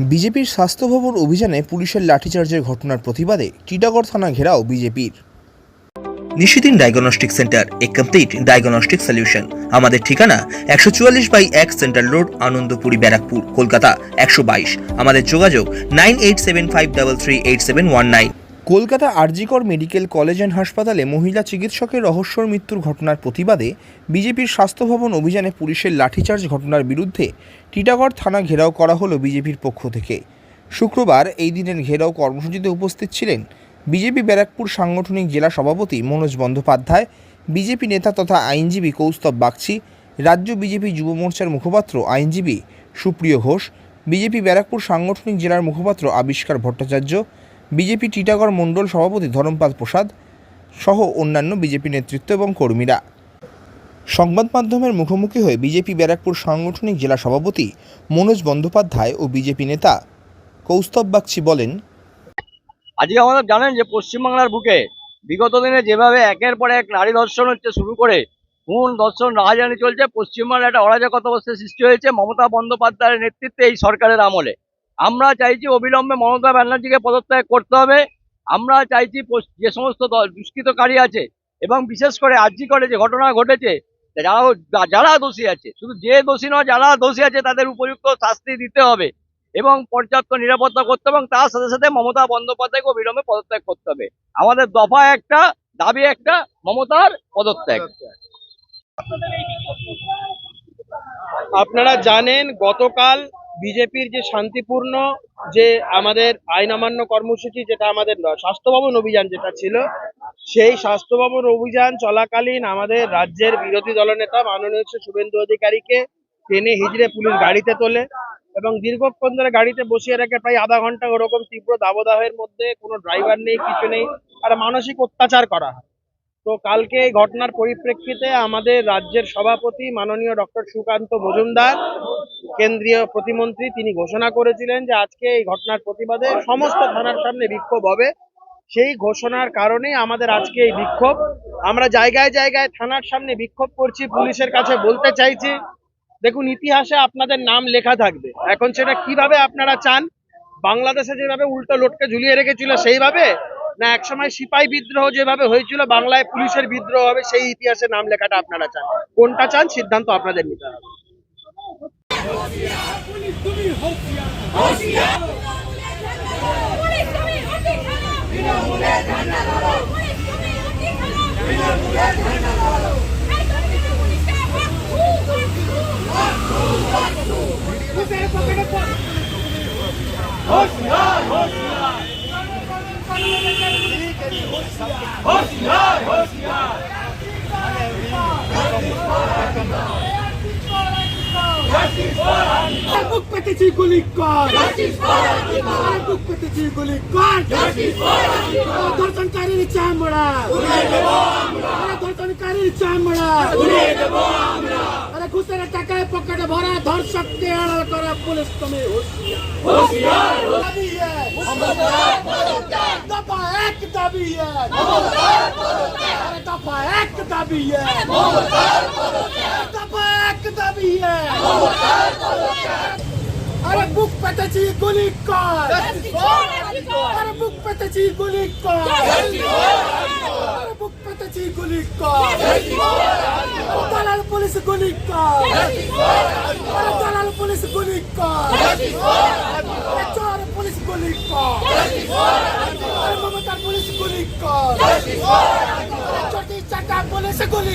বিজেপির স্বাস্থ্য ভবন অভিযানে পুলিশের লাঠিচার্জের ঘটনার প্রতিবাদে টিটাগড় থানা ঘেরাও বিজেপির। Nishidin diagnostic centre, a complete diagnostic solution. আমাদের ঠিকানা একশো চুয়াল্লিশ বাই এক সেন্ট্রাল রোড, আনন্দপুরি ব্যারাকপুর, কলকাতা একশো বাইশ। আমাদের যোগাযোগ nine eight seven five double three eight seven one nine. Kolkata RG Kar medical college and হাসপাতালে মহিলা চিকিৎসকের রহস্যর মৃত্যুর ঘটনার প্রতিবাদে বিজেপির স্বাস্থ্য ভবন অভিযানে পুলিশের লাঠিচার্জ ঘটনার বিরুদ্ধে টিটাগড় থানা ঘেরাও করা হলো বিজেপির পক্ষ থেকে। শুক্রবার এই দিনের ঘেরাও কর্মসূচিতে উপস্থিত ছিলেন বিজেপি ব্যারাকপুর সাংগঠনিক জেলা সভাপতি মনোজ বন্দ্যোপাধ্যায়, বিজেপি নেতা তথা আইনজীবী কৌস্তব বাগচি, রাজ্য বিজেপি যুব মোর্চার মুখপাত্র আইনজীবী সুপ্রিয় ঘোষ, বিজেপি ব্যারাকপুর সাংগঠনিক জেলার মুখপাত্র আবিষ্কার ভট্টাচার্য বিজেপি টিটাগড় মণ্ডল সভাপতি ধরমপাল প্রসাদ সহ অন্যান্য বিজেপি নেতৃত্ব এবং কর্মীরা। সংবাদ মাধ্যমের মুখোমুখি হয়ে বিজেপি ব্যারাকপুর সাংগঠনিক জেলা সভাপতি মনোজ বন্দ্যোপাধ্যায় ও বিজেপি নেতা কৌস্তব বাগচি বলেন, আজকে আমাদের জানেন যে পশ্চিমবাংলার বুকে বিগত দিনে যেভাবে একের পর এক নারী ধর্ষণ হচ্ছে শুরু করে খুন ধর্ষণ রাহাজানি চলছে, পশ্চিমবাংলায় একটা অরাজকতা অবস্থার সৃষ্টি হয়েছে। মমতা বন্দ্যোপাধ্যায়ের নেতৃত্বে এই সরকারের আমলে। আমরা চাইছি অবিলম্বে মমতা ব্যানার্জিকে পদত্যাগ করতে হবে। আমরা চাইছি যে সমস্ত দুষ্কৃতকারী আছে এবং বিশেষ করে আর্জি করে যে ঘটনা ঘটেছে যারা যারা দোষী আছে। শুধু যে দোষী নয়, যারা দোষী আছে তাদের উপযুক্ত শাস্তি দিতে হবে এবং পর্যাপ্ত নিরাপত্তা করতে এবং তার সাথে সাথে মমতা বন্দ্যোপাধ্যায়কে অবিলম্বে পদত্যাগ করতে হবে। আমাদের দফা একটা, দাবি একটা, মমতার পদত্যাগ। আপনারা জানেন, গতকাল বিজেপির যে শান্তিপূর্ণ যে আমাদের আইন অমান্য কর্মসূচি যেটা আমাদের স্বাস্থ্য ভবন অভিযান যেটা ছিল, সেই স্বাস্থ্য ভবন অভিযান চলাকালীন আমাদের রাজ্যের বিরোধী দলনেতা মাননীয় শুভেন্দু অধিকারীকে টেনে হিজড়ে পুলিশ গাড়িতে তোলে এবং দীর্ঘক্ষণ ধরে গাড়িতে বসিয়ে রেখে প্রায় আধা ঘণ্টা ওরকম তীব্র দাবদাহের মধ্যে কোনো ড্রাইভার নেই, কিছু নেই, আর মানসিক অত্যাচার করা হয়। তো কালকে এই ঘটনার পরিপ্রেক্ষিতে আমাদের রাজ্যের সভাপতি মাননীয় ডক্টর সুকান্ত মজুমদার কেন্দ্রীয় প্রতিমন্ত্রী তিনি ঘোষণা করেছিলেন যে আজকে এই ঘটনার প্রতিবাদে সমস্ত থানার সামনে বিক্ষোভ হবে। সেই ঘোষণার কারণেই আমাদের আজকে এই বিক্ষোভ। আমরা জায়গায় জায়গায় থানার সামনে বিক্ষোভ করছি, পুলিশের কাছে বলতে চাইছি। দেখুন, ইতিহাসে আপনাদের নাম লেখা থাকবে। এখন সেটা কীভাবে আপনারা চান? বাংলাদেশে যেভাবে উল্টো লোটকে ঝুলিয়ে রেখেছিল সেইভাবে? না, একসময় সিপাহী বিদ্রোহ যেভাবে হয়েছিল, বাংলায় পুলিশের বিদ্রোহ হবে, সেই ইতিহাসে নাম লেখাটা আপনারা চান। কোনটা চান, সিদ্ধান্ত আপনাদের নিতে হবে। পুলিশ তুমি অতি খারাপ বুক পেতেছি গুলি কর। বুক পেতেছি গুলি কর। ধর্ষণকারীর চামড়া। ধর্ষণকারীর চামড়া। আরে ঘুষের টাকায় পকেটে ভরা ধর্ষককে আড়াল করা পুলিশ তুমি। দফা এক দাবি দফা এক দাবি এক। দফা এক দাবি এক। আরে বুক পেতেছি, গুলি কর। আরে বুক পেতেছি, গুলি কর। আরে বুক পেতেছি, গুলি কর। দালাল পুলিশ, গুলি কর। আরে দালাল পুলিশ, গুলি কর। আরে চোর পুলিশ, গুলি কর। আরে মমতার পুলিশ, গুলি কর। আরে চটি চাটা পুলিশ, গুলি